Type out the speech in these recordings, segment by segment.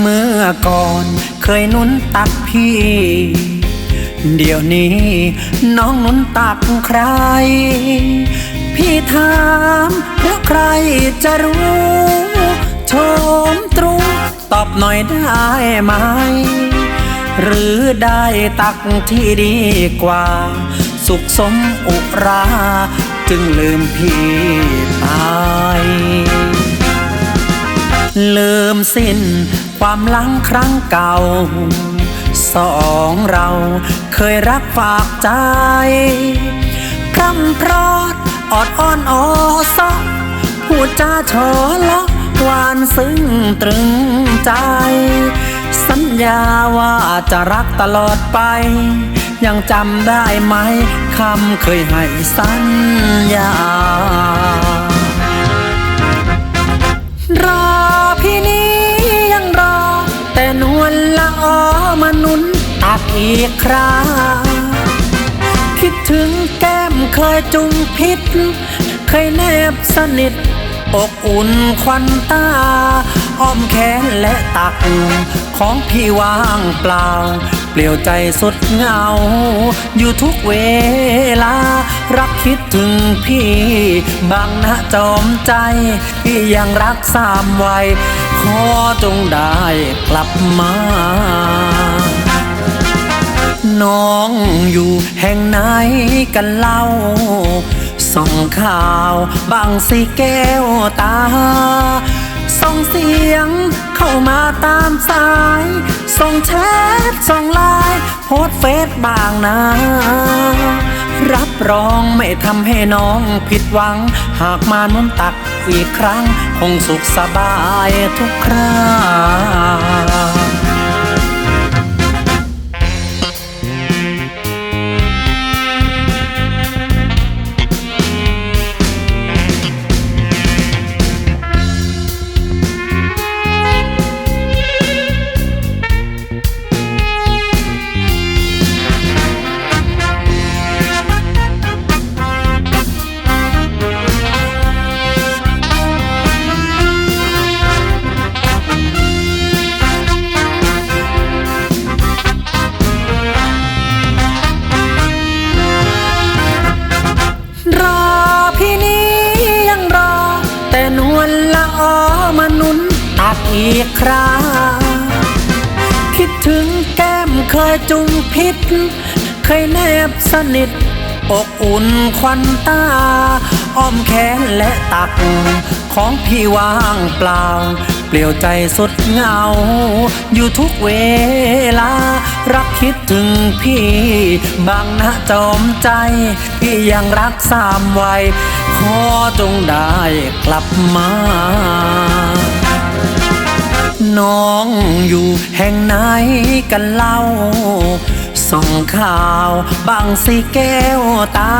เมื่อก่อนเคยนุนตักพี่ เดี๋ยวนี้น้องนุนตักใคร พี่ถามเพราะใครจะรู้ชมตรุงตอบหน่อยได้ไหม หรือได้ตักที่ดีกว่า สุขสมอุรา จึงลืมพี่ไปลืมสิ้น ความหลังครั้งเก่า สองเราเคยรักฝากใจพร่ำพรอดออดอ้อนออซอพูดจาชอละหวานซึ้งตรึงใจ สัญญาว่าจะรักตลอดไป ยังจำได้ไหมคำเคยให้สัญญา นตักอีกคราคิดถึงแก้มเคยจุงพิษ เคยแนบสนิท อกอุ่นควันตา อ้อมแขนและตัก ของพี่ว่างเปล่า เปลี่ยวใจสุดเหงา อยู่ทุกเวลา รักคิดถึงพี่ บางนะจอมใจ พี่ยังรักสามวัยขอจงได้กลับมา น้องอยู่แห่งไหนกันเล่า ส่องข่าวบางสีแก้วตา ส่งเสียงเข้ามาตามสาย ส่งแชทส่งไลน์โพสเฟซบางนะรับรองไม่ทำให้น้องผิดหวัง หากมานุ่นตักอีกครั้ง คงสุขสบายทุกครา นุนตักอีกคราคิดถึงแก้มเคยจุงพิษ เคยแนบสนิท อกอุ่นควันตา อ้อมแขนและตัก ของพี่ว่างเปล่า เปลี่ยวใจสุดเหงา อยู่ทุกเวลา รักคิดถึงพี่ บางนะจอมใจ พี่ยังรักสามไวัยขอจงได้กลับมา น้องอยู่แห่งไหนกันเล่า ส่องข่าวบางสีแก้วตา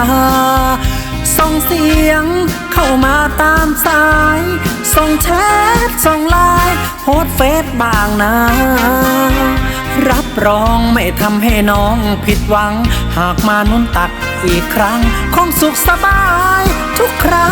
ส่งเสียงเข้ามาตามสาย ส่งแชทส่งไลน์โพสเฟซบางนะรับรองไม่ทำให้น้องผิดหวัง หากมานุ่นตักอีกครั้ง คงสุขสบายทุกครา